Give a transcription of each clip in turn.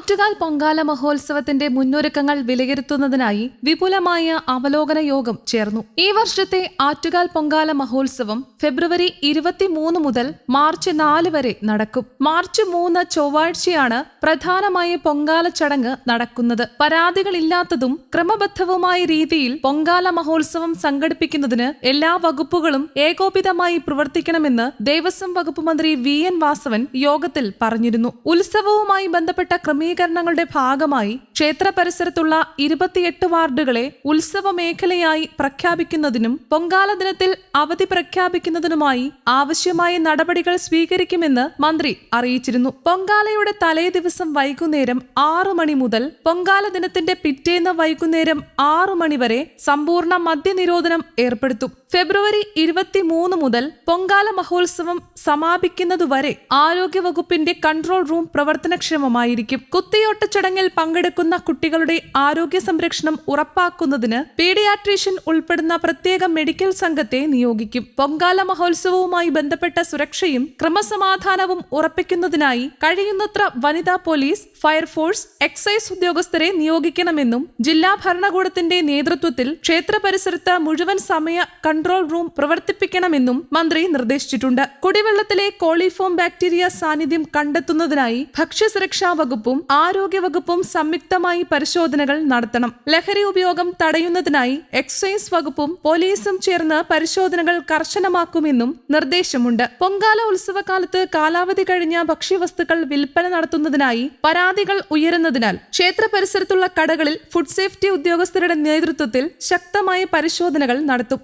ആറ്റുകാൽ പൊങ്കാല മഹോത്സവത്തിന്റെ മുന്നൊരുക്കങ്ങൾ വിലയിരുത്തുന്നതിനായി വിപുലമായ അവലോകന യോഗം ചേർന്നു. ഈ വർഷത്തെ ആറ്റുകാൽ പൊങ്കാല മഹോത്സവം ഫെബ്രുവരി ഇരുപത്തിമൂന്ന് മുതൽ മാർച്ച് നാല് വരെ നടക്കും. മാർച്ച് മൂന്ന് ചൊവ്വാഴ്ചയാണ് പ്രധാനമായ പൊങ്കാല ചടങ്ങ് നടക്കുന്നത്. പരാതികളില്ലാത്തതും ക്രമബദ്ധവുമായ രീതിയിൽ പൊങ്കാല മഹോത്സവം സംഘടിപ്പിക്കുന്നതിന് എല്ലാ വകുപ്പുകളും ഏകോപിതമായി പ്രവർത്തിക്കണമെന്ന് ദേവസ്വം വകുപ്പ് മന്ത്രി വി എൻ വാസവൻ യോഗത്തിൽ പറഞ്ഞിരുന്നു. ഉത്സവവുമായി ബന്ധപ്പെട്ട ക്രമീകരണങ്ങളുടെ ഭാഗമായി ക്ഷേത്ര പരിസരത്തുള്ള ഇരുപത്തിയെട്ട് വാർഡുകളെ ഉത്സവ മേഖലയായി പ്രഖ്യാപിക്കുന്നതിനും പൊങ്കാല ദിനത്തിൽ അവധി പ്രഖ്യാപിക്കുന്നതിനുമായി ആവശ്യമായ നടപടികൾ സ്വീകരിക്കുമെന്ന് മന്ത്രി അറിയിച്ചിരുന്നു. പൊങ്കാലയുടെ തലേ ദിവസം വൈകുന്നേരം ആറു മണി മുതൽ പൊങ്കാല ദിനത്തിന്റെ പിറ്റേന്ന് വൈകുന്നേരം ആറു മണി വരെ സമ്പൂർണ മദ്യനിരോധനം ഏർപ്പെടുത്തും. ഫെബ്രുവരി ഇരുപത്തിമൂന്ന് മുതൽ പൊങ്കാല മഹോത്സവം സമാപിക്കുന്നതുവരെ ആരോഗ്യവകുപ്പിന്റെ കൺട്രോൾ റൂം പ്രവർത്തനക്ഷമമായിരിക്കും. കുത്തിയോട്ട ചടങ്ങിൽ പങ്കെടുക്കുന്ന കുട്ടികളുടെ ആരോഗ്യ സംരക്ഷണം ഉറപ്പാക്കുന്നതിന് പീഡിയാട്രീഷ്യൻ ഉൾപ്പെടുന്ന പ്രത്യേക മെഡിക്കൽ സംഘത്തെ നിയോഗിക്കും. പൊങ്കാല മഹോത്സവവുമായി ബന്ധപ്പെട്ട സുരക്ഷയും ക്രമസമാധാനവും ഉറപ്പിക്കുന്നതിനായി കഴിയുന്നത്ര വനിതാ പോലീസ് ഫയർഫോഴ്സ് എക്സൈസ് ഉദ്യോഗസ്ഥരെ നിയോഗിക്കണമെന്നും ജില്ലാ ഭരണകൂടത്തിന്റെ നേതൃത്വത്തിൽ ക്ഷേത്ര പരിസരത്ത് മുഴുവൻ സമയ കൺട്രോൾ റൂം പ്രവർത്തിപ്പിക്കണമെന്നും മന്ത്രി നിർദ്ദേശിച്ചിട്ടുണ്ട്. കുടിവെള്ളത്തിലെ കോളിഫോം ബാക്ടീരിയ സാന്നിധ്യം കണ്ടെത്തുന്നതിനായി ഭക്ഷ്യസുരക്ഷാ വകുപ്പും ആരോഗ്യ വകുപ്പും സംയുക്തമായി പരിശോധനകൾ നടത്തണം. ലഹരി ഉപയോഗം തടയുന്നതിനായി എക്സൈസ് വകുപ്പും പോലീസും ചേർന്ന് പരിശോധനകൾ കർശനമാക്കുമെന്നും നിർദ്ദേശമുണ്ട്. പൊങ്കാല ഉത്സവകാലത്ത് കാലാവധി കഴിഞ്ഞ ഭക്ഷ്യവസ്തുക്കൾ വിൽപ്പന നടത്തുന്നതിനായി പരാതികൾ ഉയരുന്നതിനാൽ ക്ഷേത്ര പരിസരത്തുള്ള കടകളിൽ ഫുഡ് സേഫ്റ്റി ഉദ്യോഗസ്ഥരുടെ നേതൃത്വത്തിൽ ശക്തമായ പരിശോധനകൾ നടത്തും.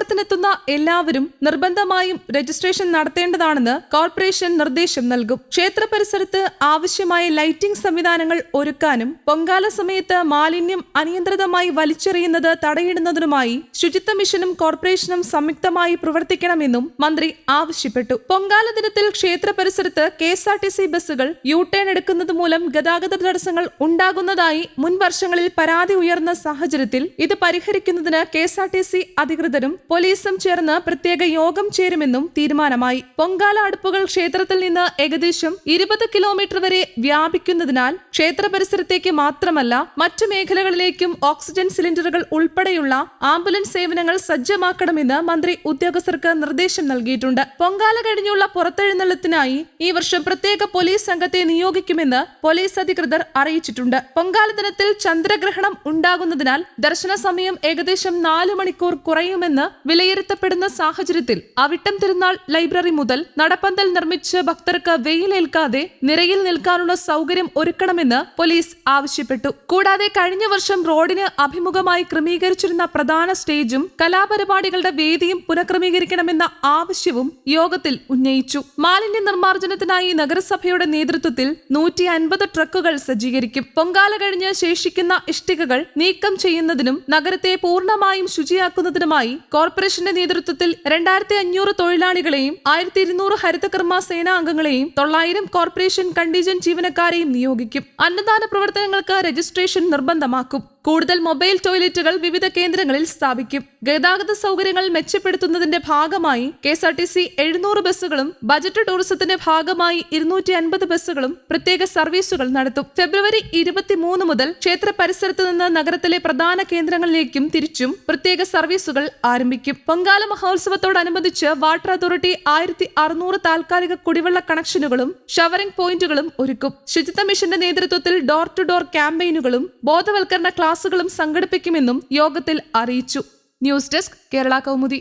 കച്ചവടത്തിനെത്തുന്ന എല്ലാവരും നിർബന്ധമായും രജിസ്ട്രേഷൻ നടത്തേണ്ടതാണെന്ന് കോർപ്പറേഷൻ നിർദ്ദേശം നൽകും. ക്ഷേത്ര പരിസരത്ത് ആവശ്യമായ ലൈറ്റിംഗ് സംവിധാനങ്ങൾ ഒരുക്കാനും പൊങ്കാല സമയത്ത് മാലിന്യം അനിയന്ത്രിതമായി വലിച്ചെറിയുന്നത് തടയിടുന്നതിനുമായി ശുചിത്വ മിഷനും കോർപ്പറേഷനും സംയുക്തമായി പ്രവർത്തിക്കണമെന്നും മന്ത്രി ആവശ്യപ്പെട്ടു. പൊങ്കാല ദിനത്തിൽ ക്ഷേത്ര പരിസരത്ത് K S R T C ബസ്സുകൾ യു ടേൺ എടുക്കുന്നത് മൂലം ഗതാഗത തടസ്സങ്ങൾ ഉണ്ടാകുന്നതായി മുൻ വർഷങ്ങളിൽ പരാതി ഉയർന്ന സാഹചര്യത്തിൽ ഇത് പരിഹരിക്കുന്നതിന് K S R T C അധികൃതരും പോലീസും ചേർന്ന് പ്രത്യേക യോഗം ചേരുമെന്നും തീരുമാനമായി. പൊങ്കാല അടുപ്പുകൾ ക്ഷേത്രത്തിൽ നിന്ന് ഏകദേശം ഇരുപത് കിലോമീറ്റർ വരെ വ്യാപിക്കുന്നതിനാൽ ക്ഷേത്ര പരിസരത്തേക്ക് മാത്രമല്ല മറ്റു മേഖലകളിലേക്കും ഓക്സിജൻ സിലിണ്ടറുകൾ ഉൾപ്പെടെയുള്ള ആംബുലൻസ് സേവനങ്ങൾ സജ്ജമാക്കണമെന്ന് മന്ത്രി ഉദ്യോഗസ്ഥർക്ക് നിർദ്ദേശം നൽകിയിട്ടുണ്ട്. പൊങ്കാല കഴിഞ്ഞുള്ള പുറത്തെഴുന്നള്ളത്തിനായി ഈ വർഷം പ്രത്യേക പോലീസ് സംഘത്തെ നിയോഗിക്കുമെന്ന് പോലീസ് അധികൃതർ അറിയിച്ചിട്ടുണ്ട്. പൊങ്കാല ദിനത്തിൽ ചന്ദ്രഗ്രഹണം ഉണ്ടാകുന്നതിനാൽ ദർശന സമയം ഏകദേശം നാല് മണിക്കൂർ കുറയുമെന്ന് വിലയിരുത്തപ്പെടുന്ന സാഹചര്യത്തിൽ അവിട്ടം തിരുനാൾ ലൈബ്രറി മുതൽ നടപ്പന്തൽ നിർമ്മിച്ച് ഭക്തർക്ക് വെയിലേൽക്കാതെ നിരയിൽ നിൽക്കാനുള്ള സൗകര്യം ഒരുക്കണമെന്ന് പോലീസ് ആവശ്യപ്പെട്ടു. കൂടാതെ കഴിഞ്ഞ വർഷം റോഡിന് അഭിമുഖമായി ക്രമീകരിച്ചിരുന്ന പ്രധാന സ്റ്റേജും കലാപരിപാടികളുടെ വേദിയും പുനഃക്രമീകരിക്കണമെന്ന ആവശ്യവും യോഗത്തിൽ ഉന്നയിച്ചു. മാലിന്യ നിർമ്മാർജനത്തിനായി നഗരസഭയുടെ നേതൃത്വത്തിൽ നൂറ്റി അൻപത് ട്രക്കുകൾ സജ്ജീകരിക്കും. പൊങ്കാല കഴിഞ്ഞ് ശേഷിക്കുന്ന ഇഷ്ടികകൾ നീക്കം ചെയ്യുന്നതിനും നഗരത്തെ പൂർണമായും ശുചിയാക്കുന്നതിനുമായി കോർപ്പറേഷന്റെ നേതൃത്വത്തിൽ രണ്ടായിരത്തി അഞ്ഞൂറ് തൊഴിലാളികളെയും ആയിരത്തി ഇരുന്നൂറ് ഹരിതകർമ്മ സേനാ അംഗങ്ങളെയും തൊള്ളായിരം കോർപ്പറേഷൻ കണ്ടീജന്റ് ജീവനക്കാരെയും നിയോഗിക്കും. അന്നദാന പ്രവർത്തനങ്ങൾക്ക് രജിസ്ട്രേഷൻ നിർബന്ധമാക്കും. കൂടുതൽ മൊബൈൽ ടോയ്ലറ്റുകൾ വിവിധ കേന്ദ്രങ്ങളിൽ സ്ഥാപിക്കും. ഗതാഗത സൗകര്യങ്ങൾ മെച്ചപ്പെടുത്തുന്നതിന്റെ ഭാഗമായി K S R T C എഴുന്നൂറ് ബസ്സുകളും ബജറ്റ് ടൂറിസത്തിന്റെ ഭാഗമായി ഇരുന്നൂറ്റി അൻപത് ബസ്സുകളും പ്രത്യേക സർവീസുകൾ നടത്തും. ഫെബ്രുവരി ഇരുപത്തിമൂന്ന് മുതൽ ക്ഷേത്ര പരിസരത്ത് നിന്ന് നഗരത്തിലെ പ്രധാന കേന്ദ്രങ്ങളിലേക്കും തിരിച്ചും പ്രത്യേക സർവീസുകൾ ആരംഭിക്കും. പൊങ്കാല മഹോത്സവത്തോടനുബന്ധിച്ച് വാട്ടർ അതോറിറ്റി ആയിരത്തി അറുന്നൂറ് താൽക്കാലിക കുടിവെള്ള കണക്ഷനുകളും ഷവറിംഗ് പോയിന്റുകളും ഒരുക്കും. ശുചിത്വ മിഷന്റെ നേതൃത്വത്തിൽ ഡോർ ടു ഡോർ ക്യാമ്പയിനുകളും ബോധവൽക്കരണ ക്ലാസുകളും സംഘടിപ്പിക്കുമെന്നും യോഗത്തിൽ അറിയിച്ചു. News desk Kerala Kaumudi.